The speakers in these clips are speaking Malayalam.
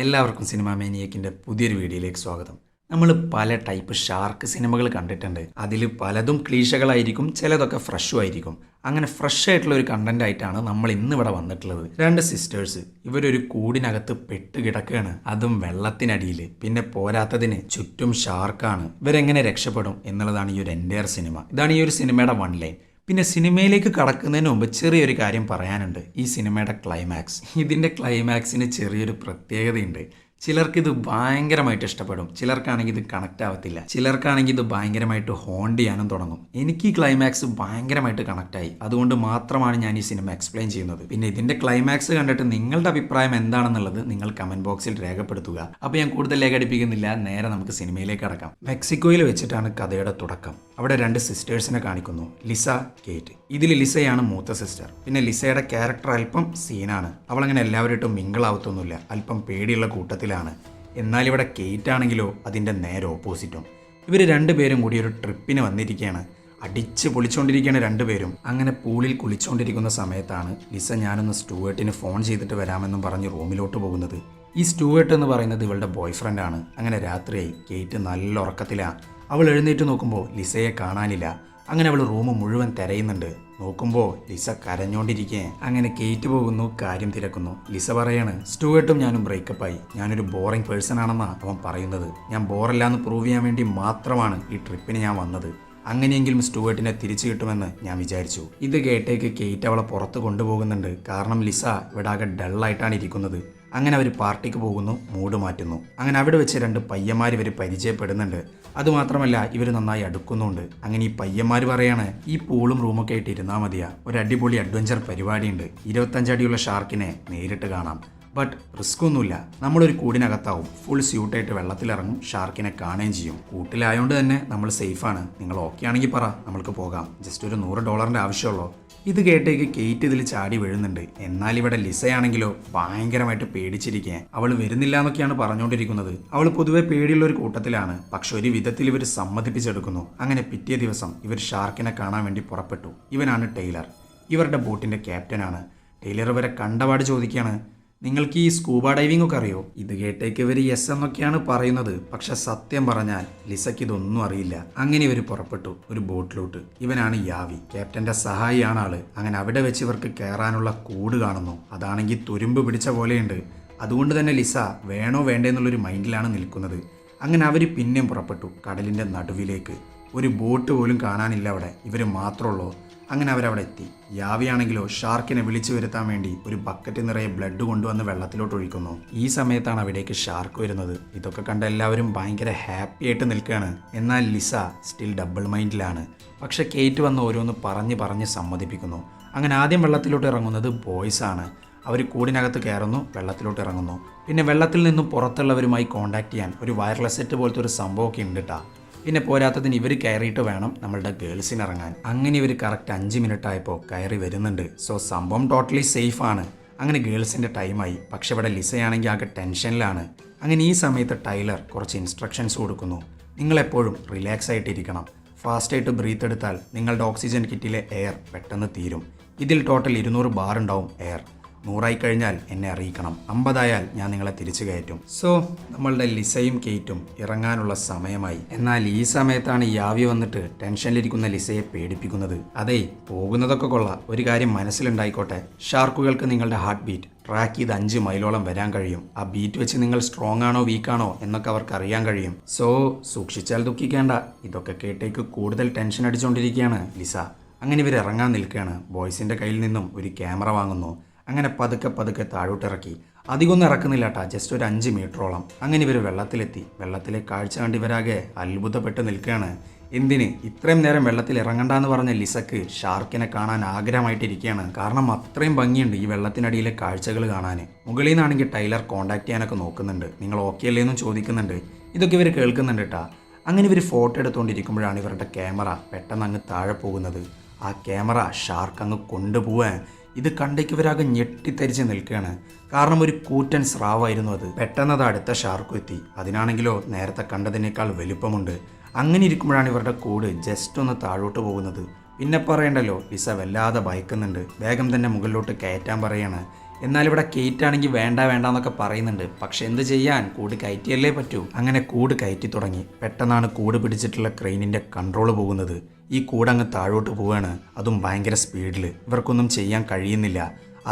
എല്ലാവർക്കും സിനിമ മേനിയക്കിന്റെ പുതിയൊരു വീഡിയോയിലേക്ക് സ്വാഗതം. നമ്മൾ പല ടൈപ്പ് ഷാർക്ക് സിനിമകൾ കണ്ടിട്ടുണ്ട്. അതിൽ പലതും ക്ലീശകളായിരിക്കും ചിലതൊക്കെ ഫ്രഷും ആയിരിക്കും. അങ്ങനെ ഫ്രഷ് ആയിട്ടുള്ള ഒരു കണ്ടന്റ് ആയിട്ടാണ് നമ്മൾ ഇന്ന് ഇവിടെ വന്നിട്ടുള്ളത്. രണ്ട് സിസ്റ്റേഴ്സ് ഇവരൊരു കൂടിനകത്ത് പെട്ട് കിടക്കുകയാണ്. അതും വെള്ളത്തിനടിയിൽ പിന്നെ പോരാത്തതിന് ചുറ്റും ഷാർക്കാണ്. ഇവരെങ്ങനെ രക്ഷപ്പെടും എന്നുള്ളതാണ് ഈ ഒരു എന്റെ സിനിമ ഇതാണ് ഈ ഒരു സിനിമയുടെ വൺ ലൈൻ പിന്നെ സിനിമയിലേക്ക് കടക്കുന്നതിന് മുമ്പ് ചെറിയൊരു കാര്യം പറയാനുണ്ട്. ഈ സിനിമയുടെ ക്ലൈമാക്സ് ഇതിന്റെ ക്ലൈമാക്സിന് ചെറിയൊരു പ്രത്യേകതയുണ്ട്. ചിലർക്ക് ഇത് ഭയങ്കരമായിട്ട് ഇഷ്ടപ്പെടും. ചിലർക്കാണെങ്കിൽ ഇത് കണക്റ്റ് ആവത്തില്ല. ചിലർക്കാണെങ്കിൽ ഇത് ഭയങ്കരമായിട്ട് ഹോണ്ട് ചെയ്യാനും തുടങ്ങും. എനിക്ക് ഈ ക്ലൈമാക്സ് ഭയങ്കരമായിട്ട് കണക്റ്റ് ആയി. അതുകൊണ്ട് മാത്രമാണ് ഞാൻ ഈ സിനിമ എക്സ്പ്ലെയിൻ ചെയ്യുന്നത്. പിന്നെ ഇതിന്റെ ക്ലൈമാക്സ് കണ്ടിട്ട് നിങ്ങളുടെ അഭിപ്രായം എന്താണെന്നുള്ളത് നിങ്ങൾ കമന്റ് ബോക്സിൽ രേഖപ്പെടുത്തുക. അപ്പോൾ ഞാൻ കൂടുതൽ ലേഖടിപ്പിക്കുന്നില്ല നേരെ നമുക്ക് സിനിമയിലേക്ക് കടക്കാം. മെക്സിക്കോയിൽ വെച്ചിട്ടാണ് കഥയുടെ തുടക്കം. അവിടെ രണ്ട് സിസ്റ്റേഴ്സിനെ കാണിക്കുന്നു. Lisa Kate. ഇതിൽ ലിസയാണ് മൂത്ത സിസ്റ്റർ. പിന്നെ ലിസയുടെ ക്യാരക്ടർ അല്പം സീനാണ്. അവളങ്ങനെ എല്ലാവരുമായിട്ടും മിങ്കിളാവത്തൊന്നുമില്ല അല്പം പേടിയുള്ള കൂട്ടത്തിലാണ്. എന്നാൽ ഇവിടെ കേറ്റ് ആണെങ്കിലോ അതിന്റെ നേരെ ഓപ്പോസിറ്റും ഇവർ രണ്ടുപേരും കൂടി ഒരു ട്രിപ്പിന് വന്നിരിക്കുകയാണ്. അടിച്ച് പൊളിച്ചുകൊണ്ടിരിക്കുകയാണ് രണ്ടുപേരും അങ്ങനെ പൂളിൽ കുളിച്ചുകൊണ്ടിരിക്കുന്ന സമയത്താണ് ലിസ ഞാനൊന്ന് സ്റ്റുവേർട്ടിന് ഫോൺ ചെയ്തിട്ട് വരാമെന്നും പറഞ്ഞ് റൂമിലോട്ട് പോകുന്നത്. ഈ സ്റ്റുവേർട്ട് എന്ന് പറയുന്നത് ഇവളുടെ ബോയ്ഫ്രണ്ടാണ് അങ്ങനെ രാത്രിയായി. കേറ്റ് നല്ല ഉറക്കത്തിലാണ് അവൾ എഴുന്നേറ്റ് നോക്കുമ്പോൾ ലിസയെ കാണാനില്ല. അങ്ങനെ അവൾ റൂം മുഴുവൻ തിരയുന്നുണ്ട്. നോക്കുമ്പോൾ ലിസ കരഞ്ഞോണ്ടിരിക്കേ. അങ്ങനെ കേറ്റ് പോകുന്നു കാര്യം തിരക്കുന്നു. ലിസ പറയാണ് സ്റ്റുവേർട്ടും ഞാനും ബ്രേക്കപ്പായി. ഞാനൊരു ബോറിംഗ് പേഴ്സൺ ആണെന്നാണ് അവൻ പറയുന്നത്. ഞാൻ ബോറല്ല എന്ന് പ്രൂവ് ചെയ്യാൻ വേണ്ടി മാത്രമാണ് ഈ ട്രിപ്പിന് ഞാൻ വന്നത്. അങ്ങനെയെങ്കിലും സ്റ്റുവേർട്ടിനെ തിരിച്ചു കിട്ടുമെന്ന് ഞാൻ വിചാരിച്ചു. ഇത് കേട്ടേക്ക് കേറ്റ് അവളെ പുറത്ത് കൊണ്ടുപോകുന്നുണ്ട്. കാരണം ലിസ ഇവിടെ ആകെ ഡള്ളായിട്ടാണ് ഇരിക്കുന്നത്. അങ്ങനെ അവർ പാർട്ടിക്ക് പോകുന്നു മൂഡ് മാറ്റുന്നു. അങ്ങനെ അവിടെ വെച്ച് രണ്ട് പയ്യന്മാർ ഇവർ പരിചയപ്പെടുന്നുണ്ട്. അതുമാത്രമല്ല ഇവർ നന്നായി അടുക്കുന്നുണ്ട്. അങ്ങനെ ഈ പയ്യന്മാർ പറയാണ് ഈ പൂളും റൂമൊക്കെ ആയിട്ട് ഇരുന്നാൽ മതിയാ. ഒരു അടിപൊളി അഡ്വഞ്ചർ പരിപാടിയുണ്ട്. ഇരുപത്തഞ്ചടിയുള്ള ഷാർക്കിനെ നേരിട്ട് കാണാം. ബട്ട് റിസ്ക് ഒന്നുമില്ല. നമ്മളൊരു കൂടിനകത്താവും. ഫുൾ സ്യൂട്ടായിട്ട് വെള്ളത്തിലിറങ്ങും ഷാർക്കിനെ കാണുകയും ചെയ്യും. കൂട്ടിലായതുകൊണ്ട് തന്നെ നമ്മൾ സേഫാണ് നിങ്ങൾ ഓക്കെ ആണെങ്കിൽ പറ. നമ്മൾക്ക് പോകാം. ജസ്റ്റ് ഒരു നൂറ് ഡോളറിന്റെ ആവശ്യമുള്ളൂ. ഇത് കേട്ടേക്ക് കേറ്റ് ഇതിൽ ചാടി വീഴുന്നുണ്ട്. എന്നാൽ ഇവിടെ ലിസയാണെങ്കിലോ ഭയങ്കരമായിട്ട് പേടിച്ചിരിക്കേ. അവൾ വരുന്നില്ല എന്നൊക്കെയാണ് പറഞ്ഞുകൊണ്ടിരിക്കുന്നത് അവൾ പൊതുവെ പേടിയുള്ള ഒരു കൂട്ടത്തിലാണ്. പക്ഷെ ഒരു വിധത്തിൽ ഇവർ സമ്മതിപ്പിച്ചെടുക്കുന്നു. അങ്ങനെ പിറ്റേ ദിവസം ഇവർ ഷാർക്കിനെ കാണാൻ വേണ്ടി പുറപ്പെട്ടു. ഇവനാണ് ടൈലർ. ഇവരുടെ ബോട്ടിന്റെ ക്യാപ്റ്റനാണ്. ടൈലർ വരെ കണ്ടപാട് ചോദിക്കുകയാണ്. നിങ്ങൾക്ക് ഈ സ്കൂബ ഡൈവിംഗ് ഒക്കെ അറിയോ? ഇത് കേട്ടേക്ക് ഇവർ യെസ് എന്നൊക്കെയാണ് പറയുന്നത്. പക്ഷെ സത്യം പറഞ്ഞാൽ ലിസയ്ക്ക് ഇതൊന്നും അറിയില്ല. അങ്ങനെ ഇവർ പുറപ്പെട്ടു ഒരു ബോട്ടിലോട്ട്. ഇവനാണ് യാവി. ക്യാപ്റ്റന്റെ സഹായിയാണ് ആൾ. അങ്ങനെ അവിടെ വെച്ച് ഇവർക്ക് കയറാനുള്ള കൂട് കാണുന്നു. അതാണെങ്കിൽ തുരുമ്പ് പിടിച്ച പോലെയുണ്ട്. അതുകൊണ്ട് തന്നെ ലിസ വേണോ വേണ്ടേ എന്നുള്ളൊരു മൈൻഡിലാണ് നിൽക്കുന്നത്. അങ്ങനെ അവർ പിന്നെയും പുറപ്പെട്ടു. കടലിന്റെ നടുവിലേക്ക്. ഒരു ബോട്ട് പോലും കാണാനില്ല അവിടെ. ഇവർ മാത്രമുള്ളൂ അങ്ങനെ അവരവിടെ എത്തി. യാവിയാണെങ്കിലോ ഷാർക്കിനെ വിളിച്ചു വരുത്താൻ വേണ്ടി ഒരു ബക്കറ്റ് നിറയെ ബ്ലഡ് കൊണ്ടുവന്ന് വെള്ളത്തിലോട്ട് ഒഴിക്കുന്നു. ഈ സമയത്താണ് അവിടേക്ക് ഷാർക്ക് വരുന്നത്. ഇതൊക്കെ കണ്ട എല്ലാവരും ഭയങ്കര ഹാപ്പി ആയിട്ട് നിൽക്കുകയാണ്. എന്നാൽ ലിസ സ്റ്റിൽ ഡബിൾ മൈൻഡിലാണ്. പക്ഷെ കേറ്റ് വന്ന് ഓരോന്ന് പറഞ്ഞ് പറഞ്ഞ് സമ്മതിപ്പിക്കുന്നു. അങ്ങനെ ആദ്യം വെള്ളത്തിലോട്ട് ഇറങ്ങുന്നത് ബോയ്സ് ആണ്. അവർ കൂടിനകത്ത് കയറുന്നു വെള്ളത്തിലോട്ട് ഇറങ്ങുന്നു. പിന്നെ വെള്ളത്തിൽ നിന്നും പുറത്തുള്ളവരുമായി കോൺടാക്ട് ചെയ്യാൻ ഒരു വയർലെസ് സെറ്റ് പോലത്തെ ഒരു സംഭവമൊക്കെ ഉണ്ട് ട്ടാ. പിന്നെ പോരാത്തതിന് ഇവർ കയറിയിട്ട് വേണം നമ്മളുടെ ഗേൾസിന് ഇറങ്ങാൻ അങ്ങനെ ഇവർ കറക്റ്റ് അഞ്ച് മിനിറ്റ് ആയപ്പോൾ കയറി വരുന്നുണ്ട്. സോ സംഭവം ടോട്ടലി സേഫ് ആണ്. അങ്ങനെ ഗേൾസിന്റെ ടൈമായി പക്ഷെ ഇവിടെ ലിസയാണെങ്കിൽ ആകെ ടെൻഷനിലാണ്. അങ്ങനെ ഈ സമയത്ത് ടൈലർ കുറച്ച് ഇൻസ്ട്രക്ഷൻസ് കൊടുക്കുന്നു. നിങ്ങളെപ്പോഴും റിലാക്സ് ആയിട്ടിരിക്കണം. ഫാസ്റ്റായിട്ട് ബ്രീത്ത് എടുത്താൽ നിങ്ങളുടെ ഓക്സിജൻ കിറ്റിലെ എയർ പെട്ടെന്ന് തീരും. ഇതിൽ ടോട്ടൽ ഇരുന്നൂറ് ബാർ ഉണ്ടാവും എയർ നൂറായി കഴിഞ്ഞാൽ എന്നെ അറിയിക്കണം. അമ്പതായാൽ ഞാൻ നിങ്ങളെ തിരിച്ചു കയറ്റും. സോ നമ്മളുടെ ലിസയും കേറ്റും ഇറങ്ങാനുള്ള സമയമായി. എന്നാൽ ഈ സമയത്താണ് യാവി വന്നിട്ട് ടെൻഷനിലിരിക്കുന്ന ലിസയെ പേടിപ്പിക്കുന്നത്. അതെ പോകുന്നതൊക്കെ കൊള്ളാം. ഒരു കാര്യം മനസ്സിലുണ്ടായിക്കോട്ടെ. ഷാർക്കുകൾക്ക് നിങ്ങളുടെ ഹാർട്ട് ബീറ്റ് ട്രാക്ക് ചെയ്ത് അഞ്ച് മൈലോളം വരാൻ കഴിയും. ആ ബീറ്റ് വെച്ച് നിങ്ങൾ സ്ട്രോങ് ആണോ വീക്ക് ആണോ എന്നൊക്കെ അവർക്ക് അറിയാൻ കഴിയും. സോ സൂക്ഷിച്ചാൽ ദുഃഖിക്കേണ്ട. ഇതൊക്കെ കേട്ടേക്ക് കൂടുതൽ ടെൻഷൻ അടിച്ചുകൊണ്ടിരിക്കുകയാണ് ലിസ. അങ്ങനെ ഇവർ ഇറങ്ങാൻ നിൽക്കുകയാണ്. ബോയ്സിന്റെ കയ്യിൽ നിന്നും ഒരു ക്യാമറ വാങ്ങുന്നു. അങ്ങനെ പതുക്കെ പതുക്കെ താഴോട്ടിറക്കി. അധികമൊന്നും ഇറക്കുന്നില്ല കേട്ടാ ജസ്റ്റ് ഒരു അഞ്ച് മീറ്ററോളം. അങ്ങനെ ഇവർ വെള്ളത്തിലെത്തി. വെള്ളത്തിലെ കാഴ്ച കണ്ട് ഇവരാകെ അത്ഭുതപ്പെട്ട് നിൽക്കുകയാണ്. എന്തിന്? ഇത്രയും നേരം വെള്ളത്തിൽ ഇറങ്ങണ്ടെന്ന് പറഞ്ഞ ലിസക്ക് ഷാർക്കിനെ കാണാൻ ആഗ്രഹമായിട്ടിരിക്കുകയാണ്. കാരണം അത്രയും ഭംഗിയുണ്ട് ഈ വെള്ളത്തിനടിയിലെ കാഴ്ചകൾ കാണാൻ മുകളിൽ നിന്നാണെങ്കിൽ ടൈലർ കോൺടാക്ട് ചെയ്യാനൊക്കെ നോക്കുന്നുണ്ട്. നിങ്ങൾ ഓക്കെ അല്ലേ എന്നും ചോദിക്കുന്നുണ്ട്. ഇതൊക്കെ ഇവർ കേൾക്കുന്നുണ്ട് കേട്ടാ അങ്ങനെ ഇവർ ഫോട്ടോ എടുത്തുകൊണ്ടിരിക്കുമ്പോഴാണ് ഇവരുടെ ക്യാമറ പെട്ടെന്ന് അങ്ങ് താഴെ പോകുന്നത്. ആ ക്യാമറ ഷാർക്ക് അങ്ങ് കൊണ്ടുപോവാൻ ഇത് കണ്ടേക്ക് ഇവരാകെ ഞെട്ടിത്തരിച്ച് നിൽക്കുകയാണ്. കാരണം ഒരു കൂറ്റൻ സ്രാവായിരുന്നു അത്. പെട്ടെന്ന് അത് അടുത്ത ഷാർക്കും എത്തി. അതിനാണെങ്കിലോ നേരത്തെ കണ്ടതിനേക്കാൾ വലുപ്പമുണ്ട്. അങ്ങനെ ഇരിക്കുമ്പോഴാണ് ഇവരുടെ കൂട് ജസ്റ്റ് ഒന്ന് താഴോട്ട് പോകുന്നത്. പിന്നെ പറയണ്ടല്ലോ ലിസ വല്ലാതെ ഭയക്കുന്നുണ്ട്. വേഗം തന്നെ മുകളിലോട്ട് കയറ്റാൻ പറയാണ്. എന്നാൽ ഇവിടെ ആണെങ്കിൽ വേണ്ട വേണ്ട എന്നൊക്കെ പറയുന്നുണ്ട്. പക്ഷെ എന്ത് ചെയ്യാൻ? കൂട് കയറ്റിയല്ലേ പറ്റൂ. അങ്ങനെ കൂട് കയറ്റി തുടങ്ങി. പെട്ടെന്നാണ് കൂട് പിടിച്ചിട്ടുള്ള ക്രെയിനിന്റെ കൺട്രോൾ പോകുന്നത്. ഈ കൂട് അങ്ങ് താഴോട്ട് പോവുകയാണ് അതും ഭയങ്കര സ്പീഡിൽ ഇവർക്കൊന്നും ചെയ്യാൻ കഴിയുന്നില്ല.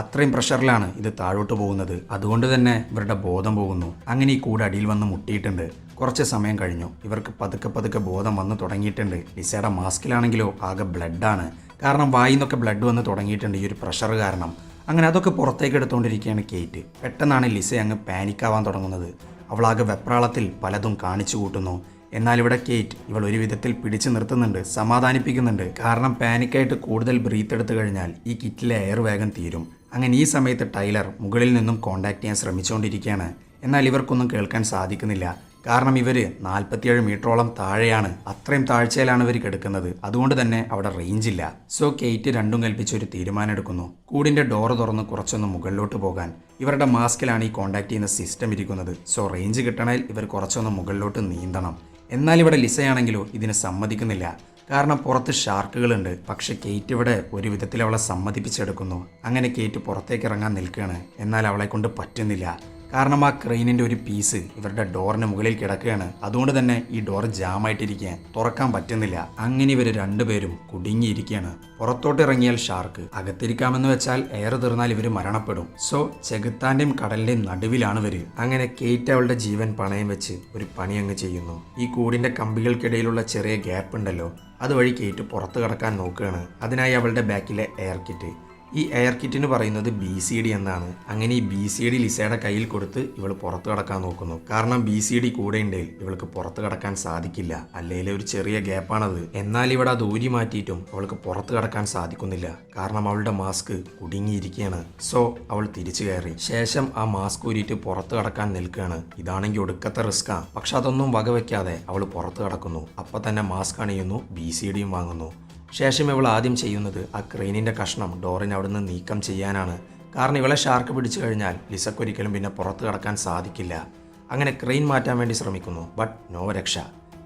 അത്രയും പ്രഷറിലാണ് ഇത് താഴോട്ട് പോകുന്നത്. അതുകൊണ്ട് തന്നെ ഇവരുടെ ബോധം പോകുന്നു. അങ്ങനെ ഈ കൂട് അടിയിൽ വന്ന് മുട്ടിയിട്ടുണ്ട്. കുറച്ച് സമയം കഴിഞ്ഞു. ഇവർക്ക് പതുക്കെ പതുക്കെ ബോധം വന്ന് തുടങ്ങിയിട്ടുണ്ട്. ലിസയുടെ മാസ്കിലാണെങ്കിലോ ആകെ ബ്ലഡാണ്. കാരണം വായിൽ നിന്നൊക്കെ ബ്ലഡ് വന്ന് തുടങ്ങിയിട്ടുണ്ട് ഈ ഒരു പ്രഷർ കാരണം. അങ്ങനെ അതൊക്കെ പുറത്തേക്ക് എടുത്തുകൊണ്ടിരിക്കുകയാണ് കേറ്റ്. പെട്ടെന്നാണ് ലിസ അങ്ങ് പാനിക്കാവാൻ തുടങ്ങുന്നത്. അവളാകെ വെപ്രാളത്തിൽ പലതും കാണിച്ചു കൂട്ടുന്നു. എന്നാൽ ഇവിടെ കേറ്റ് ഇവൾ ഒരു വിധത്തിൽ പിടിച്ചു നിർത്തുന്നുണ്ട് സമാധാനിപ്പിക്കുന്നുണ്ട്. കാരണം പാനിക്കായിട്ട് കൂടുതൽ ബ്രീത്ത് എടുത്തു കഴിഞ്ഞാൽ ഈ കിറ്റിലെ എയർ വേഗം തീരും. അങ്ങനെ ഈ സമയത്ത് ടൈലർ മുകളിൽ നിന്നും കോണ്ടാക്ട് ചെയ്യാൻ ശ്രമിച്ചുകൊണ്ടിരിക്കുകയാണ്. എന്നാൽ ഇവർക്കൊന്നും കേൾക്കാൻ സാധിക്കുന്നില്ല. കാരണം ഇവർ നാൽപ്പത്തിയേഴ് മീറ്ററോളം താഴെയാണ്. അത്രയും താഴ്ചയിലാണ് ഇവർ കിടക്കുന്നത്. അതുകൊണ്ട് തന്നെ അവിടെ റേഞ്ച് ഇല്ല. സോ കെയ്റ്റ് രണ്ടും കൽപ്പിച്ച് ഒരു തീരുമാനം എടുക്കുന്നു കൂടിന്റെ ഡോറ് തുറന്ന് കുറച്ചൊന്ന് മുകളിലോട്ട് പോകാൻ. ഇവരുടെ മാസ്കിലാണ് ഈ കോണ്ടാക്ട് ചെയ്യുന്ന സിസ്റ്റം ഇരിക്കുന്നത്. സോ റേഞ്ച് കിട്ടണേൽ ഇവർ കുറച്ചൊന്ന് മുകളിലോട്ട് നീന്തണം. എന്നാൽ ഇവിടെ ലിസയാണെങ്കിലോ ഇതിന് സമ്മതിക്കുന്നില്ല. കാരണം പുറത്ത് ഷാർക്കുകളുണ്ട് പക്ഷെ കേറ്റ് ഇവിടെ ഒരു വിധത്തിൽ അവളെ സമ്മതിപ്പിച്ചെടുക്കുന്നു. അങ്ങനെ കേറ്റ് പുറത്തേക്ക് ഇറങ്ങാൻ നിൽക്കുകയാണ്. എന്നാൽ അവളെ കൊണ്ട് പറ്റുന്നില്ല. കാരണം ആ ക്രെയിനിന്റെ ഒരു പീസ് ഇവരുടെ ഡോറിന് മുകളിൽ കിടക്കുകയാണ്. അതുകൊണ്ട് തന്നെ ഈ ഡോർ ജാമായിട്ടിരിക്കാൻ തുറക്കാൻ പറ്റുന്നില്ല. അങ്ങനെ ഇവർ രണ്ടുപേരും കുടുങ്ങിയിരിക്കുകയാണ് പുറത്തോട്ട് ഇറങ്ങിയാൽ ഷാർക്ക് അകത്തിരിക്കാമെന്ന് വെച്ചാൽ എയർ തീർന്നാൽ ഇവർ മരണപ്പെടും. സോ ചെകുത്താന്റെയും കടലിന്റെയും നടുവിലാണ് ഇവർ. അങ്ങനെ കേറ്റ് അവളുടെ ജീവൻ പണയം വെച്ച് ഒരു പണി അങ്ങ് ചെയ്യുന്നു. ഈ കൂടിന്റെ കമ്പികൾക്കിടയിലുള്ള ചെറിയ ഗ്യാപ്പ് ഉണ്ടല്ലോ. അതുവഴി കേറ്റ് പുറത്ത് കടക്കാൻ നോക്കുകയാണ്. അതിനായി അവളുടെ ബാക്കിലെ എയർ കിറ്റ് ഈ എയർ കിറ്റിന് പറയുന്നത് ബി സി ഡി എന്നാണ്. അങ്ങനെ ഈ ബി സി ഡി ലിസയുടെ കയ്യിൽ കൊടുത്ത് ഇവൾ പുറത്ത് കടക്കാൻ നോക്കുന്നു. കാരണം ബി സി ഡി കൂടെ ഉണ്ടെങ്കിൽ ഇവൾക്ക് പുറത്ത് കടക്കാൻ സാധിക്കില്ല. അല്ലെങ്കിൽ ഒരു ചെറിയ ഗ്യാപ്പാണത് എന്നാൽ ഇവിടെ അത് ഊരി മാറ്റിയിട്ടും അവൾക്ക് പുറത്ത് കടക്കാൻ സാധിക്കുന്നില്ല. കാരണം അവളുടെ മാസ്ക് കുടുങ്ങിയിരിക്കുകയാണ്. സോ അവൾ തിരിച്ചു കയറി. ശേഷം ആ മാസ്ക് ഊരിയിട്ട് പുറത്ത് കടക്കാൻ നിൽക്കുകയാണ്. ഇതാണെങ്കിൽ ഒടുക്കത്തെ റിസ്ക്കാ പക്ഷെ അതൊന്നും വകവെക്കാതെ അവൾ പുറത്ത് കടക്കുന്നു. അപ്പൊ തന്നെ മാസ്ക് അണിയുന്നു ബി സി ഡിയും വാങ്ങുന്നു. ശേഷം ഇവൾ ആദ്യം ചെയ്യുന്നത് ആ ക്രെയിനിന്റെ കഷ്ണം ഡോറിന് അവിടുന്ന് നീക്കം ചെയ്യാനാണ്. കാരണം ഇവളെ ഷാർക്ക് പിടിച്ചു കഴിഞ്ഞാൽ ലിസക്കൊരിക്കലും പിന്നെ പുറത്ത് കടക്കാൻ സാധിക്കില്ല. അങ്ങനെ ക്രെയിൻ മാറ്റാൻ വേണ്ടി ശ്രമിക്കുന്നു. ബട്ട് നോ രക്ഷ.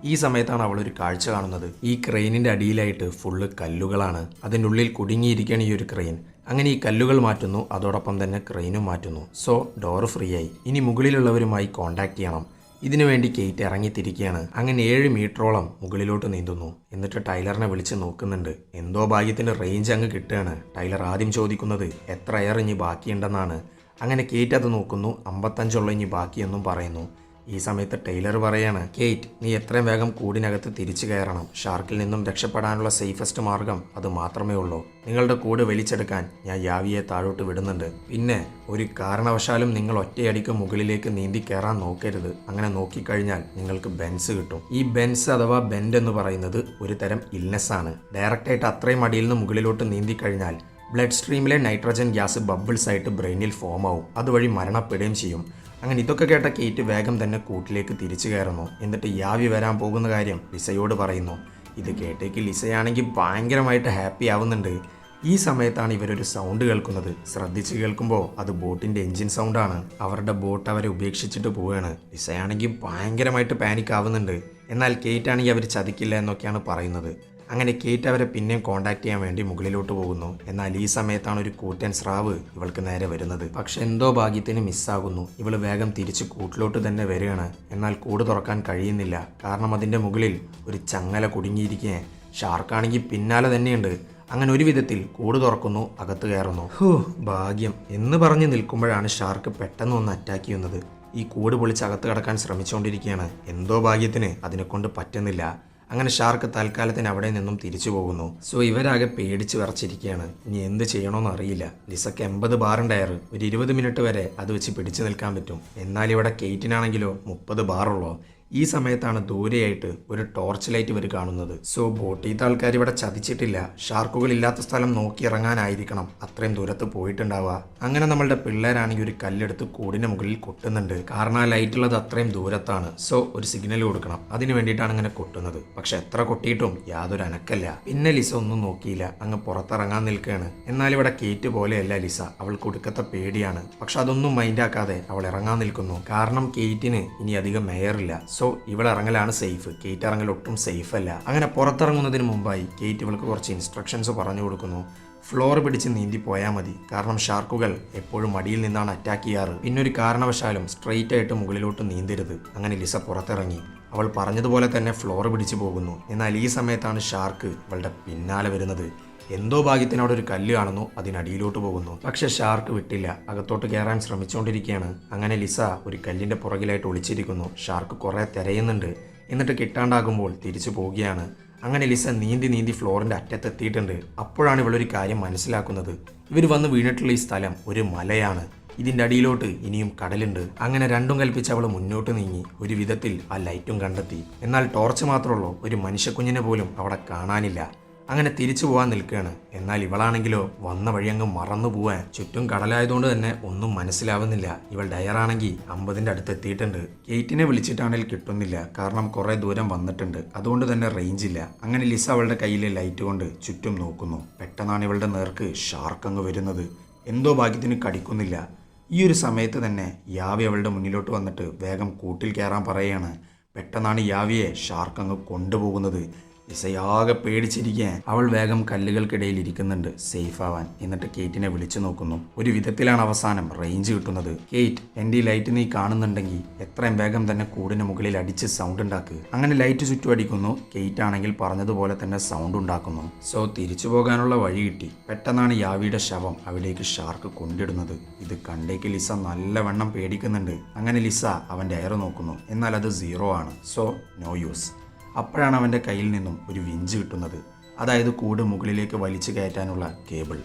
ഈ സമയത്താണ് അവൾ ഒരു കാഴ്ച കാണുന്നത്. ഈ ക്രെയിനിന്റെ അടിയിലായിട്ട് ഫുള്ള് കല്ലുകളാണ്. അതിന്റെ ഉള്ളിൽ കുടുങ്ങിയിരിക്കുകയാണ് ഈ ഒരു ക്രെയിൻ. അങ്ങനെ ഈ കല്ലുകൾ മാറ്റുന്നു. അതോടൊപ്പം തന്നെ ക്രെയിനും മാറ്റുന്നു. സോ ഡോർ ഫ്രീ ആയി ഇനി മുകളിലുള്ളവരുമായി കോണ്ടാക്ട് ചെയ്യണം. ഇതിനു വേണ്ടി കേറ്റ് ഇറങ്ങിത്തിരിക്കുകയാണ്. അങ്ങനെ ഏഴ് മീറ്ററോളം മുകളിലോട്ട് നീന്തുന്നു. എന്നിട്ട് ടൈലറിനെ വിളിച്ച് നോക്കുന്നുണ്ട്. എന്തോ ഭാഗ്യത്തിന്റെ റേഞ്ച് അങ്ങ് കിട്ടുകയാണ്. ടൈലർ ആദ്യം ചോദിക്കുന്നത് എത്ര എയർ ഇനി ബാക്കിയുണ്ടെന്നാണ്? അങ്ങനെ കേറ്റ് അത് നോക്കുന്നു. അമ്പത്തഞ്ചുള്ള ഇനി ബാക്കിയെന്നും പറയുന്നു. ഈ സമയത്ത് ടൈലർ പറയാണ് കേറ്റ് നീ എത്രയും വേഗം കൂടിനകത്ത് തിരിച്ചു കയറണം. ഷാർക്കിൽ നിന്നും രക്ഷപ്പെടാനുള്ള സേഫസ്റ്റ് മാർഗം അത് മാത്രമേ ഉള്ളൂ. നിങ്ങളുടെ കൂട് വലിച്ചെടുക്കാൻ ഞാൻ യാവിയെ താഴോട്ട് വിടുന്നുണ്ട്. പിന്നെ ഒരു കാരണവശാലും നിങ്ങൾ ഒറ്റയടിക്ക് മുകളിലേക്ക് നീന്തി കയറാൻ നോക്കരുത്. അങ്ങനെ നോക്കിക്കഴിഞ്ഞാൽ നിങ്ങൾക്ക് ബെൻസ് കിട്ടും. ഈ ബെൻസ് അഥവാ ബെൻഡ് എന്ന് പറയുന്നത് ഒരു തരം ഇൽനെസ് ആണ്. ഡയറക്റ്റായിട്ട് അത്രയും അടിയിൽ നിന്ന് മുകളിലോട്ട് നീന്തി കഴിഞ്ഞാൽ ബ്ലഡ് സ്ട്രീമിലെ നൈട്രജൻ ഗ്യാസ് ബബിൾസ് ആയിട്ട് ബ്രെയിനിൽ ഫോം ആവും. അതുവഴി മരണപ്പെടുകയും ചെയ്യും. അങ്ങനെ ഇതൊക്കെ കേട്ട കേറ്റ് വേഗം തന്നെ കൂട്ടിലേക്ക് തിരിച്ചു കയറുന്നു. എന്നിട്ട് യാവി വരാൻ പോകുന്ന കാര്യം ലിസയോട് പറയുന്നു. ഇത് കേട്ടേക്ക് ലിസയാണെങ്കിൽ ഭയങ്കരമായിട്ട് ഹാപ്പി ആവുന്നുണ്ട്. ഈ സമയത്താണ് ഇവരൊരു സൗണ്ട് കേൾക്കുന്നത്. ശ്രദ്ധിച്ച് കേൾക്കുമ്പോൾ അത് ബോട്ടിന്റെ എഞ്ചിൻ സൗണ്ടാണ് അവരുടെ ബോട്ട് അവരെ ഉപേക്ഷിച്ചിട്ട് പോവുകയാണ് ലിസയാണെങ്കിൽ ഭയങ്കരമായിട്ട് പാനിക് ആവുന്നുണ്ട്. എന്നാൽ കേറ്റാണെങ്കിൽ അവർ ചതിക്കില്ല എന്നൊക്കെയാണ് പറയുന്നത്. അങ്ങനെ കേറ്റ് അവരെ പിന്നെയും കോണ്ടാക്ട് ചെയ്യാൻ വേണ്ടി മുകളിലോട്ട് പോകുന്നു. എന്നാൽ ഈ സമയത്താണ് ഒരു കൂറ്റൻ സ്രാവ് ഇവൾക്ക് നേരെ വരുന്നത്. പക്ഷെ എന്തോ ഭാഗ്യത്തിന് മിസ്സാകുന്നു ഇവൾ വേഗം തിരിച്ച് കൂട്ടിലോട്ട് തന്നെ വരികയാണ്. എന്നാൽ കൂട് തുറക്കാൻ കഴിയുന്നില്ല. കാരണം അതിന്റെ മുകളിൽ ഒരു ചങ്ങല കുടുങ്ങിയിരിക്കെ. ഷാർക്കാണെങ്കിൽ പിന്നാലെ തന്നെയുണ്ട്. അങ്ങനെ ഒരു വിധത്തിൽ കൂട് തുറക്കുന്നു അകത്ത് കയറുന്നു. ഹോ ഭാഗ്യം. എന്ന് പറഞ്ഞ് നിൽക്കുമ്പോഴാണ് ഷാർക്ക് പെട്ടെന്ന് ഒന്ന് അറ്റാക്ക് ചെയ്യുന്നത്. ഈ കൂട് പൊളിച്ച് അകത്ത് കടക്കാൻ ശ്രമിച്ചുകൊണ്ടിരിക്കുകയാണ് എന്തോ ഭാഗ്യത്തിന് അതിനെ കൊണ്ട് പറ്റുന്നില്ല. അങ്ങനെ ഷാർക്ക് തൽക്കാലത്തിന് അവിടെ നിന്നും തിരിച്ചു പോകുന്നു. സോ ഇവരാകെ പേടിച്ച് വിറച്ചിരിക്കുകയാണ് ഇനി എന്ത് ചെയ്യണമെന്ന് അറിയില്ല. ലിസക്ക് എൺപത് ബാറുണ്ടായർ ഒരു ഇരുപത് മിനിറ്റ് വരെ അത് വെച്ച് പിടിച്ചു നിൽക്കാൻ പറ്റും. എന്നാൽ ഇവിടെ കെയ്റ്റിനാണെങ്കിലോ മുപ്പത് ബാറുള്ളൂ ഈ സമയത്താണ് ദൂരെയായിട്ട് ഒരു ടോർച്ച് ലൈറ്റ് ഇവർ കാണുന്നത്. സോ ബോട്ടീത്തെ ആൾക്കാർ ഇവിടെ ചതിച്ചിട്ടില്ല. ഷാർക്കുകൾ ഇല്ലാത്ത സ്ഥലം നോക്കി ഇറങ്ങാനായിരിക്കണം. അത്രയും ദൂരത്ത് പോയിട്ടുണ്ടാവുക. അങ്ങനെ നമ്മളുടെ പിള്ളേരാണെങ്കിൽ ഒരു കല്ലെടുത്ത് കൂടിന് മുകളിൽ കൊട്ടുന്നുണ്ട്. കാരണം ആ ലൈറ്റ് ഉള്ളത് അത്രയും ദൂരത്താണ്. സോ ഒരു സിഗ്നൽ കൊടുക്കണം. അതിന് വേണ്ടിയിട്ടാണ് ഇങ്ങനെ കൊട്ടുന്നത്. പക്ഷെ എത്ര കൊട്ടിയിട്ടും യാതൊരു അനക്കല്ല. പിന്നെ ലിസ ഒന്നും നോക്കിയില്ല. അങ്ങ് പുറത്തിറങ്ങാൻ നിൽക്കുകയാണ്. എന്നാൽ ഇവിടെ കേറ്റ് പോലെയല്ല ലിസ. അവൾ കൊടുക്കത്ത പേടിയാണ്. പക്ഷെ അതൊന്നും മൈൻഡാക്കാതെ അവൾ ഇറങ്ങാൻ നിൽക്കുന്നു. കാരണം കേറ്റിന് ഇനി അധികം മേയറില്ല സോ ഇവൾ ഇറങ്ങലാണ് സേഫ് കേറ്റ് ഇറങ്ങൽ ഒട്ടും സേഫ് അല്ല. അങ്ങനെ പുറത്തിറങ്ങുന്നതിന് മുമ്പായി കേറ്റ് ഇവൾക്ക് കുറച്ച് ഇൻസ്ട്രക്ഷൻസ് പറഞ്ഞു കൊടുക്കുന്നു. ഫ്ലോർ പിടിച്ച് നീന്തി പോയാൽ മതി. കാരണം ഷാർക്കുകൾ എപ്പോഴും മടിയിൽ നിന്നാണ് അറ്റാക്ക് ചെയ്യാറ്. പിന്നൊരു കാരണവശാലും സ്ട്രെയിറ്റ് ആയിട്ട് മുകളിലോട്ട് നീന്തരുത്. അങ്ങനെ ലിസ പുറത്തിറങ്ങി. അവൾ പറഞ്ഞതുപോലെ തന്നെ ഫ്ലോർ പിടിച്ചു പോകുന്നു. എന്നാൽ ഈ സമയത്താണ് ഷാർക്ക് അവളുടെ പിന്നാലെ വരുന്നത്. എന്തോ ഭാഗ്യത്തിന് അവിടെ ഒരു കല്ല് കാണുന്നു അതിനടിയിലോട്ട് പോകുന്നു. പക്ഷെ ഷാർക്ക് വിട്ടില്ല. അകത്തോട്ട് കയറാൻ ശ്രമിച്ചുകൊണ്ടിരിക്കുകയാണ്. അങ്ങനെ ലിസ ഒരു കല്ലിന്റെ പുറകിലായിട്ട് ഒളിച്ചിരിക്കുന്നു. ഷാർക്ക് കുറെ തിരയുന്നുണ്ട്. എന്നിട്ട് കിട്ടാണ്ടാകുമ്പോൾ തിരിച്ചു പോവുകയാണ്. അങ്ങനെ ലിസ നീന്തി നീന്തി ഫ്ലോറിന്റെ അറ്റത്തെത്തിയിട്ടുണ്ട്. അപ്പോഴാണ് ഇവളൊരു കാര്യം മനസ്സിലാക്കുന്നത്. ഇവർ വന്ന് വീണിട്ടുള്ള ഈ സ്ഥലം ഒരു മലയാണ്. ഇതിന്റെ അടിയിലോട്ട് ഇനിയും കടലുണ്ട്. അങ്ങനെ രണ്ടും കൽപ്പിച്ച് അവൾ മുന്നോട്ട് നീങ്ങി. ഒരു വിധത്തിൽ ആ ലൈറ്റും കണ്ടെത്തി. എന്നാൽ ടോർച്ച് മാത്രമുള്ളൂ ഒരു മനുഷ്യക്കുഞ്ഞിനെ പോലും അവിടെ കാണാനില്ല. അങ്ങനെ തിരിച്ചു പോകാൻ നിൽക്കുകയാണ്. എന്നാൽ ഇവളാണെങ്കിലോ വന്ന വഴി അങ്ങ് മറന്നു പോവാൻ ചുറ്റും കടലായതുകൊണ്ട് തന്നെ ഒന്നും മനസ്സിലാവുന്നില്ല. ഇവൾ ഡയറാണെങ്കിൽ അമ്പതിന്റെ അടുത്ത് എത്തിയിട്ടുണ്ട്. കേറ്റിനെ വിളിച്ചിട്ടാണെങ്കിൽ കിട്ടുന്നില്ല. കാരണം കുറേ ദൂരം വന്നിട്ടുണ്ട്. അതുകൊണ്ട് തന്നെ റേഞ്ച് ഇല്ല. അങ്ങനെ ലിസ അവളുടെ കയ്യിലെ ലൈറ്റ് കൊണ്ട് ചുറ്റും നോക്കുന്നു. പെട്ടെന്നാണ് ഇവളുടെ നേർക്ക് ഷാർക്ക് അങ്ങ് വരുന്നത്. എന്തോ ഭാഗ്യത്തിന് കടിക്കുന്നില്ല. ഈ ഒരു സമയത്ത് തന്നെ യാവി അവളുടെ മുന്നിലോട്ട് വന്നിട്ട് വേഗം കൂട്ടിൽ കയറാൻ പറയുകയാണ്. പെട്ടെന്നാണ് യാവിയെ ഷാർക്ക് അങ്ങ് കൊണ്ടുപോകുന്നത്. ഇസയാകെ പേടിച്ചിരിക്കാൻ അവൾ വേഗം കല്ലുകൾക്കിടയിൽ ഇരിക്കുന്നുണ്ട്. സേഫ് ആവാൻ. എന്നിട്ട് കേറ്റിനെ വിളിച്ചു നോക്കുന്നു. ഒരു വിധത്തിലാണ് അവസാനം റേഞ്ച് കിട്ടുന്നത്. കേറ്റ് എന്റെ ഈ ലൈറ്റ് നീ കാണുന്നുണ്ടെങ്കിൽ എത്രയും വേഗം തന്നെ കൂടിന് മുകളിൽ അടിച്ച് സൗണ്ട് ഉണ്ടാക്കുക അങ്ങനെ ലൈറ്റ് ചുറ്റും അടിക്കുന്നു. കേറ്റ് ആണെങ്കിൽ പറഞ്ഞതുപോലെ തന്നെ സൗണ്ട് ഉണ്ടാക്കുന്നു. സോ തിരിച്ചു പോകാനുള്ള വഴി കിട്ടി. പെട്ടെന്നാണ് യാവിയുടെ ശവം അവിടേക്ക് ഷാർക്ക് കൊണ്ടിടുന്നത്. ഇത് കണ്ടേക്ക് ലിസ നല്ലവണ്ണം പേടിക്കുന്നുണ്ട്. അങ്ങനെ ലിസ അവന്റെ എയർ നോക്കുന്നു. എന്നാൽ അത് സീറോ ആണ്. സോ നോ യൂസ് അപ്പോഴാണ് അവന്റെ കയ്യിൽ നിന്നും ഒരു വിഞ്ച് കിട്ടുന്നത്. അതായത് കൂട് മുകളിലേക്ക് വലിച്ചു കയറ്റാനുള്ള കേബിൾ.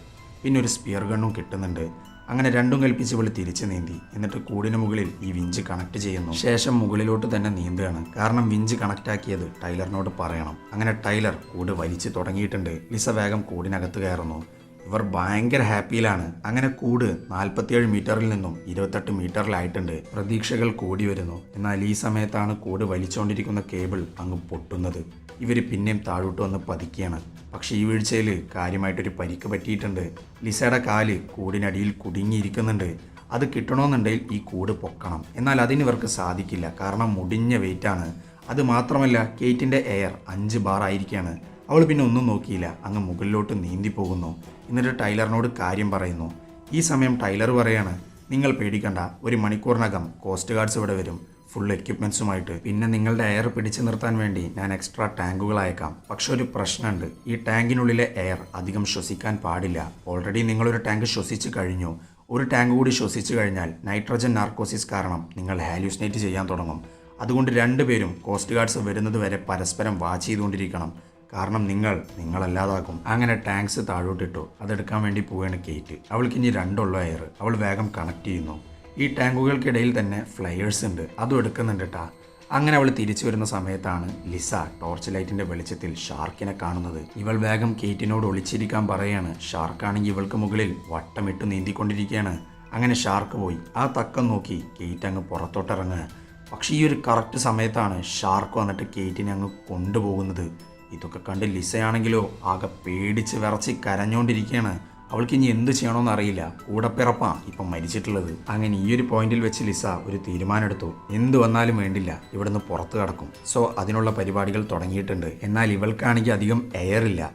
പിന്നെ ഒരു സ്പിയർ ഗണ്ണും കിട്ടുന്നുണ്ട്. അങ്ങനെ രണ്ടും കൽപ്പിച്ച് ഇവൾ തിരിച്ചു നീന്തി. എന്നിട്ട് കൂടിന് മുകളിൽ ഈ വിഞ്ച് കണക്ട് ചെയ്യുന്നു. ശേഷം മുകളിലോട്ട് തന്നെ നീന്തുകയാണ്. കാരണം വിഞ്ച് കണക്ട് ടൈലറിനോട് പറയണം. അങ്ങനെ ടൈലർ കൂട് വലിച്ചു തുടങ്ങിയിട്ടുണ്ട്. ലിസ വേഗം കൂടിനകത്ത് കയറുന്നു. ഇവർ ഭയങ്കര ഹാപ്പിയിലാണ്. അങ്ങനെ കൂട് നാൽപ്പത്തിയേഴ് മീറ്ററിൽ നിന്നും ഇരുപത്തെട്ട് മീറ്ററിലായിട്ടുണ്ട്. പ്രതീക്ഷകൾ കൂടി വരുന്നു. എന്നാൽ ഈ സമയത്താണ് കൂട് വലിച്ചുകൊണ്ടിരിക്കുന്ന കേബിൾ അങ്ങ് പൊട്ടുന്നത്. ഇവർ പിന്നെയും താഴോട്ട് വന്ന് പതിക്കുകയാണ്. പക്ഷേ ഈ വീഴ്ചയിൽ കാര്യമായിട്ടൊരു പരിക്ക് പറ്റിയിട്ടുണ്ട്. ലിസയുടെ കാൽ കൂടിനടിയിൽ കുടുങ്ങിയിരിക്കുന്നുണ്ട്. അത് കിട്ടണമെന്നുണ്ടെങ്കിൽ ഈ കൂട് പൊക്കണം. എന്നാൽ അതിന് ഇവർക്ക് സാധിക്കില്ല. കാരണം മുടിഞ്ഞ വെയിറ്റാണ്. അത് മാത്രമല്ല കേറ്റിന്റെ എയർ അഞ്ച് ബാർ ആയിരിക്കുകയാണ്. അവൾ പിന്നെ ഒന്നും നോക്കിയില്ല. അങ്ങ് മുകളിലോട്ട് നീന്തി പോകുന്നു. എന്നിട്ട് ടൈലറിനോട് കാര്യം പറയുന്നു. ഈ സമയം ടൈലർ പറയാണ് നിങ്ങൾ പേടിക്കണ്ട. ഒരു മണിക്കൂറിനകം കോസ്റ്റ് ഗാർഡ്സ് ഇവിടെ വരും. ഫുൾ എക്യുപ്മെൻസുമായിട്ട് പിന്നെ നിങ്ങളുടെ എയർ പിടിച്ചു നിർത്താൻ വേണ്ടി ഞാൻ എക്സ്ട്രാ ടാങ്കുകൾ അയക്കാം. പക്ഷെ ഒരു പ്രശ്നമുണ്ട്. ഈ ടാങ്കിനുള്ളിലെ എയർ അധികം ശ്വസിക്കാൻ പാടില്ല. ഓൾറെഡി നിങ്ങളൊരു ടാങ്ക് ശ്വസിച്ച് കഴിഞ്ഞു. ഒരു ടാങ്ക് കൂടി ശ്വസിച്ചു കഴിഞ്ഞാൽ നൈട്രജൻ നാർക്കോസിസ് കാരണം നിങ്ങൾ ഹാലൂസിനേറ്റ് ചെയ്യാൻ തുടങ്ങും. അതുകൊണ്ട് രണ്ടുപേരും കോസ്റ്റ് ഗാർഡ്സ് വരുന്നത് വരെ പരസ്പരം വാച്ച് ചെയ്തുകൊണ്ടിരിക്കണം. കാരണം നിങ്ങൾ നിങ്ങളല്ലാതാക്കും അങ്ങനെ ടാങ്ക്സ് താഴോട്ടിട്ടു. അതെടുക്കാൻ വേണ്ടി പോവുകയാണ് കേറ്റ് അവൾക്ക് ഇനി രണ്ടുള്ള എയർ. അവൾ വേഗം കണക്ട് ചെയ്യുന്നു. ഈ ടാങ്കുകൾക്കിടയിൽ തന്നെ ഫ്ലയേഴ്സ് ഉണ്ട്. അതും എടുക്കുന്നുണ്ട് കേട്ടാ അങ്ങനെ അവൾ തിരിച്ചു വരുന്ന സമയത്താണ് ലിസ ടോർച്ച് ലൈറ്റിന്റെ വെളിച്ചത്തിൽ ഷാർക്കിനെ കാണുന്നത്. ഇവൾ വേഗം കേറ്റിനോട് ഒളിച്ചിരിക്കാൻ പറയാണ്. ഷാർക്കാണെങ്കിൽ ഇവൾക്ക് മുകളിൽ വട്ടമിട്ട് നീന്തിക്കൊണ്ടിരിക്കുകയാണ്. അങ്ങനെ ഷാർക്ക് പോയി. ആ തക്കം നോക്കി കേറ്റ് അങ്ങ് പുറത്തോട്ടിറങ്ങുക. പക്ഷേ ഈ ഒരു കറക്റ്റ് സമയത്താണ് ഷാർക്ക് വന്നിട്ട് കേറ്റിനെ അങ്ങ് കൊണ്ടുപോകുന്നത്. ഇതൊക്കെ കണ്ട് ലിസയാണെങ്കിലോ ആകെ പേടിച്ച് വിറച്ച് കരഞ്ഞുകൊണ്ടിരിക്കുകയാണ് അവൾക്ക് ഇനി എന്ത് ചെയ്യണമെന്ന് അറിയില്ല. കൂടപ്പിറപ്പാ ഇപ്പം മരിച്ചിട്ടുള്ളത്. അങ്ങനെ ഈ ഒരു പോയിന്റിൽ വെച്ച് ലിസ ഒരു തീരുമാനമെടുത്തു. എന്ത് വന്നാലും വേണ്ടില്ല. ഇവിടുന്ന് പുറത്ത് കടക്കും. സോ അതിനുള്ള പരിപാടികൾ തുടങ്ങിയിട്ടുണ്ട്. എന്നാൽ ഇവൾക്കാണെങ്കിൽ അധികം എയർ ഇല്ല.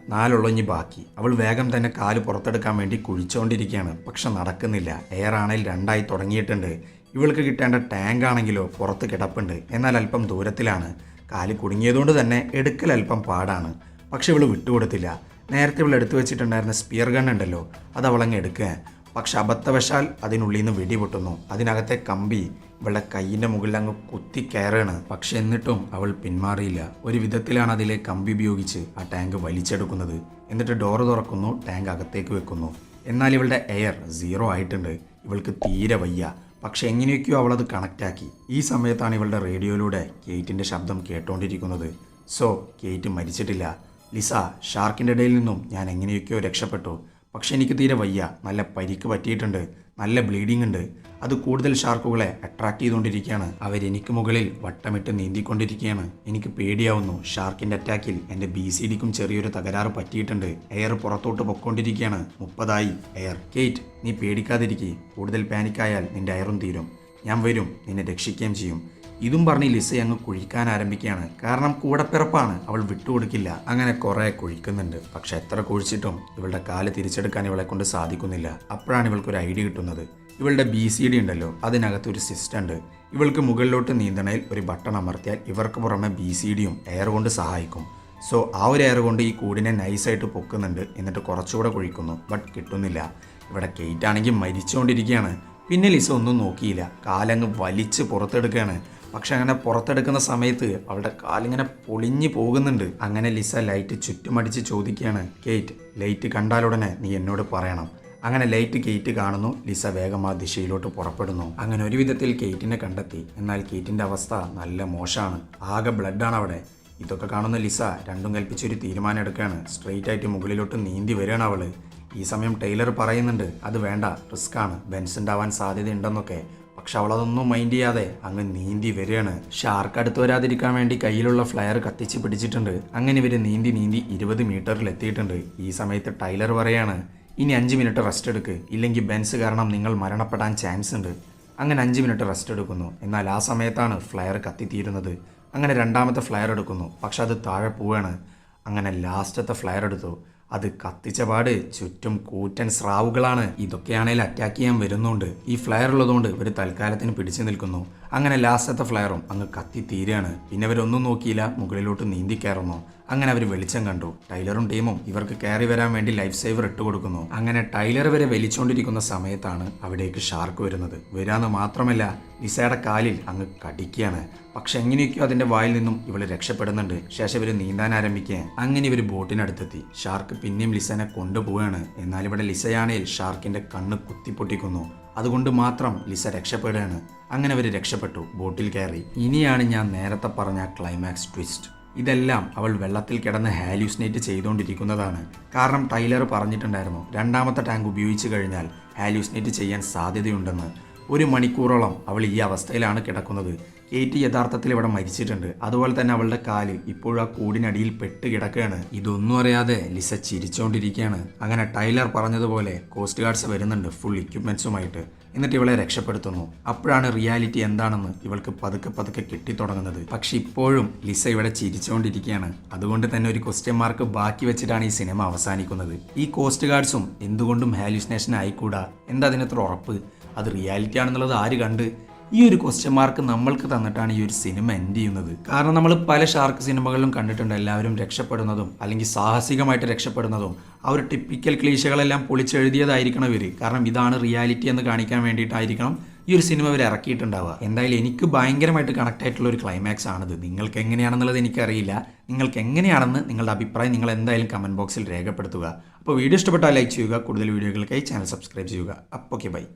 ബാക്കി. അവൾ വേഗം തന്നെ കാൽ പുറത്തെടുക്കാൻ വേണ്ടി കുഴിച്ചുകൊണ്ടിരിക്കുകയാണ് പക്ഷെ നടക്കുന്നില്ല. എയർ ആണെങ്കിൽ രണ്ടായി തുടങ്ങിയിട്ടുണ്ട്. ഇവൾക്ക് കിട്ടേണ്ട ടാങ്ക് ആണെങ്കിലോ പുറത്ത് കിടപ്പുണ്ട്. എന്നാൽ അല്പം ദൂരത്തിലാണ്. കാൽ കുടുങ്ങിയതുകൊണ്ട് തന്നെ എടുക്കൽ അല്പം പാടാണ്. പക്ഷെ ഇവൾ വിട്ടുകൊടുത്തില്ല. നേരത്തെ ഇവൾ എടുത്തു വെച്ചിട്ടുണ്ടായിരുന്ന സ്പിയർ ഗൺ ഉണ്ടല്ലോ അത് അവളങ്ങ് എടുക്കുക പക്ഷെ അബദ്ധവശാൽ അതിനുള്ളിൽ നിന്ന് വെടിപൊട്ടുന്നു അതിനകത്തെ കമ്പി ഇവളുടെ കൈയിന്റെ മുകളിൽ അങ്ങ് കുത്തി കയറാണ് പക്ഷെ എന്നിട്ടും അവൾ പിന്മാറിയില്ല. ഒരു വിധത്തിലാണ് അതിലെ കമ്പി ഉപയോഗിച്ച് ആ ടാങ്ക് വലിച്ചെടുക്കുന്നത്. എന്നിട്ട് ഡോറ് തുറക്കുന്നു ടാങ്ക് അകത്തേക്ക് വെക്കുന്നു. എന്നാൽ ഇവളുടെ എയർ സീറോ ആയിട്ടുണ്ട്. ഇവൾക്ക് തീരെ വയ്യ. പക്ഷെ എങ്ങനെയൊക്കെയോ അവളത് കണക്റ്റാക്കി. ഈ സമയത്താണ് ഇവളുടെ റേഡിയോയിലൂടെ കേറ്റിന്റെ ശബ്ദം കേട്ടോണ്ടിരിക്കുന്നത്. സോ കേറ്റ് മരിച്ചിട്ടില്ല. ലിസ ഷാർക്കിന്റെ ഇടയിൽ നിന്നും ഞാൻ എങ്ങനെയൊക്കെയോ രക്ഷപ്പെട്ടു. പക്ഷെ എനിക്ക് തീരെ വയ്യ. നല്ല പരിക്ക് പറ്റിയിട്ടുണ്ട്. നല്ല ബ്ലീഡിംഗ് ഉണ്ട്. അത് കൂടുതൽ ഷാർക്കുകളെ അട്രാക്ട് ചെയ്തുകൊണ്ടിരിക്കുകയാണ്. അവരെനിക്ക് മുകളിൽ വട്ടമിട്ട് നീന്തിക്കൊണ്ടിരിക്കുകയാണ്. എനിക്ക് പേടിയാവുന്നു. ഷാർക്കിന്റെ അറ്റാക്കിൽ എന്റെ ബി സി ഡിക്കും ചെറിയൊരു തകരാറ് പറ്റിയിട്ടുണ്ട്. എയർ പുറത്തോട്ട് പൊക്കോണ്ടിരിക്കുകയാണ്. മുപ്പതായി. എയർ കേറ്റ് നീ പേടിക്കാതിരിക്കേ. കൂടുതൽ പാനിക്കായാൽ നിന്റെ എയറും തീരും. ഞാൻ വരും. നിന്നെ രക്ഷിക്കുകയും ചെയ്യും. ഇതും പറഞ്ഞ് ലിസ അങ്ങ് കുഴിക്കാൻ ആരംഭിക്കുകയാണ്. കാരണം കൂടപ്പിറപ്പാണ്. അവൾ വിട്ടുകൊടുക്കില്ല. അങ്ങനെ കുറെ കുഴിക്കുന്നുണ്ട്. പക്ഷെ എത്ര കുഴിച്ചിട്ടും ഇവളുടെ കാൽ തിരിച്ചെടുക്കാൻ ഇവളെ കൊണ്ട് സാധിക്കുന്നില്ല. അപ്പോഴാണ് ഇവൾക്ക് ഒരു ഐഡിയ കിട്ടുന്നത്. ഇവളുടെ ബി സി ഡി ഉണ്ടല്ലോ. അതിനകത്ത് ഒരു സിസ്റ്റം ഉണ്ട്. ഇവൾക്ക് മുകളിലോട്ട് നീന്തണയിൽ ഒരു ബട്ടൺ അമർത്തിയാൽ ഇവർക്ക് പുറമെ ബി സി ഡിയും എയർ കൊണ്ട് സഹായിക്കും. സോ ആ ഒരു എയർ കൊണ്ട് ഈ കൂടിനെ നൈസായിട്ട് പൊക്കുന്നുണ്ട് എന്നിട്ട് കുറച്ചുകൂടെ കുഴിക്കുന്നു. ബട്ട് കിട്ടുന്നില്ല. ഇവിടെ കെയ്റ്റ് ആണെങ്കിൽ മരിച്ചുകൊണ്ടിരിക്കുകയാണ്. പിന്നെ ലിസ ഒന്നും നോക്കിയില്ല. കാലങ്ങ് വലിച്ച് പുറത്തെടുക്കുകയാണ്. പക്ഷെ അങ്ങനെ പുറത്തെടുക്കുന്ന സമയത്ത് അവളുടെ കാലിങ്ങനെ പൊളിഞ്ഞു പോകുന്നുണ്ട്. അങ്ങനെ ലിസ ലൈറ്റ് ചുറ്റുമടിച്ച് ചോദിക്കുകയാണ് കേറ്റ് ലൈറ്റ് കണ്ടാലുടനെ നീ എന്നോട് പറയണം. അങ്ങനെ ലൈറ്റ് കേറ്റ് കാണുന്നു ലിസ വേഗം ആ ദിശയിലോട്ട് പുറപ്പെടുന്നു. അങ്ങനെ ഒരു വിധത്തിൽ കേറ്റിനെ കണ്ടെത്തി. എന്നാൽ കേറ്റിന്റെ അവസ്ഥ നല്ല മോശമാണ്. ആകെ ബ്ലഡാണ് അവിടെ. ഇതൊക്കെ കാണുന്ന ലിസ രണ്ടും കൽപ്പിച്ചൊരു തീരുമാനം എടുക്കുകയാണ്. സ്ട്രെയിറ്റ് ആയിട്ട് മുകളിലോട്ട് നീന്തി വരികയാണ് അവൾ. ഈ സമയം ടൈലർ പറയുന്നുണ്ട് അത് വേണ്ട റിസ്ക് ആണ്. ബെൻസ് ഉണ്ടാവാൻ സാധ്യതയുണ്ടെന്നൊക്കെ പക്ഷെ അവളതൊന്നും മൈൻഡ് ചെയ്യാതെ അങ്ങ് നീന്തി വരികയാണ്. ഷാർക്ക് അടുത്ത് വരാതിരിക്കാൻ വേണ്ടി കയ്യിലുള്ള ഫ്ലയർ കത്തിച്ച് പിടിച്ചിട്ടുണ്ട്. അങ്ങനെ ഇവർ നീന്തി നീന്തി ഇരുപത് മീറ്ററിൽ എത്തിയിട്ടുണ്ട്. ഈ സമയത്ത് ടൈലർ പറയാണ് ഇനി അഞ്ച് മിനിറ്റ് റെസ്റ്റ് എടുക്ക്. ഇല്ലെങ്കിൽ ബെൻസ് കാരണം നിങ്ങൾ മരണപ്പെടാൻ ചാൻസ് ഉണ്ട്. അങ്ങനെ അഞ്ച് മിനിറ്റ് റെസ്റ്റ് എടുക്കുന്നു. എന്നാൽ ആ സമയത്താണ് ഫ്ലയർ കത്തിത്തീരുന്നത് അങ്ങനെ രണ്ടാമത്തെ ഫ്ലയർ എടുക്കുന്നു. പക്ഷെ അത് താഴെ പോവുകയാണ് അങ്ങനെ ലാസ്റ്റത്തെ ഫ്ലയർ എടുത്തു. അത് കത്തിച്ച പാട് ചുറ്റും കൂറ്റൻ സ്രാവുകളാണ്. ഇതൊക്കെയാണെങ്കിൽ അറ്റാക്ക് ചെയ്യാൻ വരുന്നുണ്ട്. ഈ ഫ്ലയർ ഉള്ളതുകൊണ്ട് ഇവർ തൽക്കാലത്തിന് പിടിച്ചു നിൽക്കുന്നു. അങ്ങനെ ലാസ്റ്റത്തെ ഫ്ലയറും അങ്ങ് കത്തി തീരുകയാണ് പിന്നെ അവരൊന്നും നോക്കിയില്ല മുകളിലോട്ട് നീന്തി കയറുന്നു. അങ്ങനെ അവർ വെളിച്ചം കണ്ടു. ടൈലറും ടീമും ഇവർക്ക് കയറി വരാൻ വേണ്ടി ലൈഫ് സേവർ ഇട്ട് കൊടുക്കുന്നു. അങ്ങനെ ടൈലർ വരെ വലിച്ചുകൊണ്ടിരിക്കുന്ന സമയത്താണ് അവിടേക്ക് ഷാർക്ക് വരുന്നത്. വരാന്ന് മാത്രമല്ല ലിസയുടെ കാലിൽ അങ്ങ് കടിക്കുകയാണ്. പക്ഷെ എങ്ങനെയൊക്കെയോ അതിന്റെ വായിൽ നിന്നും ഇവൾ രക്ഷപ്പെടുന്നുണ്ട്. ശേഷം ഇവർ നീന്താൻ ആരംഭിക്കുക അങ്ങനെ ഇവർ ബോട്ടിനടുത്തെത്തി. ഷാർക്ക് പിന്നെയും ലിസനെ കൊണ്ടുപോവുകയാണ്. എന്നാൽ ഇവിടെ ലിസയാണേൽ ഷാർക്കിന്റെ കണ്ണ് കുത്തിപ്പൊട്ടിക്കുന്നു. അതുകൊണ്ട് മാത്രം ലിസ രക്ഷപ്പെടുകയാണ്. അങ്ങനെ അവർ രക്ഷപ്പെട്ടു ബോട്ടിൽ കയറി. ഇനിയാണ് ഞാൻ നേരത്തെ പറഞ്ഞ ക്ലൈമാക്സ് ട്വിസ്റ്റ് ഇതെല്ലാം അവൾ വെള്ളത്തിൽ കിടന്ന് ഹാലൂസിനേറ്റ് ചെയ്തുകൊണ്ടിരിക്കുന്നതാണ്. കാരണം ടൈലർ പറഞ്ഞിട്ടുണ്ടായിരുന്നു രണ്ടാമത്തെ ടാങ്ക് ഉപയോഗിച്ച് കഴിഞ്ഞാൽ ഹാലൂസിനേറ്റ് ചെയ്യാൻ സാധ്യതയുണ്ടെന്ന്. ഒരു മണിക്കൂറോളം അവൾ ഈ അവസ്ഥയിലാണ് കിടക്കുന്നത്. കേറ്റി യഥാർത്ഥത്തിൽ ഇവിടെ മരിച്ചിട്ടുണ്ട്. അതുപോലെ തന്നെ അവളുടെ കാൽ ഇപ്പോഴും ആ കൂടിനടിയിൽ പെട്ട് കിടക്കുകയാണ്. ഇതൊന്നും അറിയാതെ ലിസ ചിരിച്ചുകൊണ്ടിരിക്കുകയാണ് അങ്ങനെ ടൈലർ പറഞ്ഞതുപോലെ കോസ്റ്റ് ഗാർഡ്സ് വരുന്നുണ്ട് ഫുൾ ഇക്വിപ്മെന്റ്സുമായിട്ട് എന്നിട്ട് ഇവളെ രക്ഷപ്പെടുത്തുന്നു. അപ്പോഴാണ് റിയാലിറ്റി എന്താണെന്ന് ഇവൾക്ക് പതുക്കെ പതുക്കെ കിട്ടിത്തുടങ്ങുന്നത്. പക്ഷെ ഇപ്പോഴും ലിസ ഇവിടെ ചിരിച്ചുകൊണ്ടിരിക്കുകയാണ് അതുകൊണ്ട് തന്നെ ഒരു ക്വസ്റ്റ്യൻ മാർക്ക് ബാക്കി വെച്ചിട്ടാണ് ഈ സിനിമ അവസാനിക്കുന്നത്. ഈ കോസ്റ്റ് ഗാർഡ്സും എന്തുകൊണ്ടും ഹാലുസിനേഷൻ ആയിക്കൂടാ? എന്താ അതിനത്ര ഉറപ്പ്? അത് റിയാലിറ്റി ആണെന്നുള്ളത് ആര് കണ്ട്? ഈ ഒരു ക്വസ്റ്റ്യൻ മാർക്ക് നമ്മൾക്ക് തന്നിട്ടാണ് ഈ ഒരു സിനിമ എൻഡ് ചെയ്യുന്നത്. കാരണം നമ്മൾ പല ഷാർക്ക് സിനിമകളിലും കണ്ടിട്ടുണ്ട്. എല്ലാവരും രക്ഷപ്പെടുന്നതും അല്ലെങ്കിൽ സാഹസികമായിട്ട് രക്ഷപ്പെടുന്നതും ആ ഒരു ടിപ്പിക്കൽ ക്ലീശകളെല്ലാം പൊളിച്ചെഴുതിയതായിരിക്കണം ഇവർ കാരണം ഇതാണ് റിയാലിറ്റി എന്ന് കാണിക്കാൻ വേണ്ടിയിട്ടായിരിക്കണം ഈ ഒരു സിനിമ ഇവർ ഇറക്കിയിട്ടുണ്ടാവുക. എന്തായാലും എനിക്ക് ഭയങ്കരമായിട്ട് കണക്ട് ആയിട്ടുള്ള ഒരു ക്ലൈമാക്സ് ആണിത്. നിങ്ങൾക്ക് എങ്ങനെയാണെന്നുള്ളത് എനിക്കറിയില്ല. നിങ്ങൾക്ക് എങ്ങനെയാണെന്ന് നിങ്ങളുടെ അഭിപ്രായം നിങ്ങൾ എന്തായാലും കമന്റ് ബോക്സിൽ രേഖപ്പെടുത്തുക. അപ്പോൾ വീഡിയോ ഇഷ്ടപ്പെട്ടാൽ ലൈക്ക് ചെയ്യുക. കൂടുതൽ വീഡിയോകൾക്കായി ചാനൽ സബ്സ്ക്രൈബ് ചെയ്യുക. അപ്പോൾ ഓക്കെ ബൈ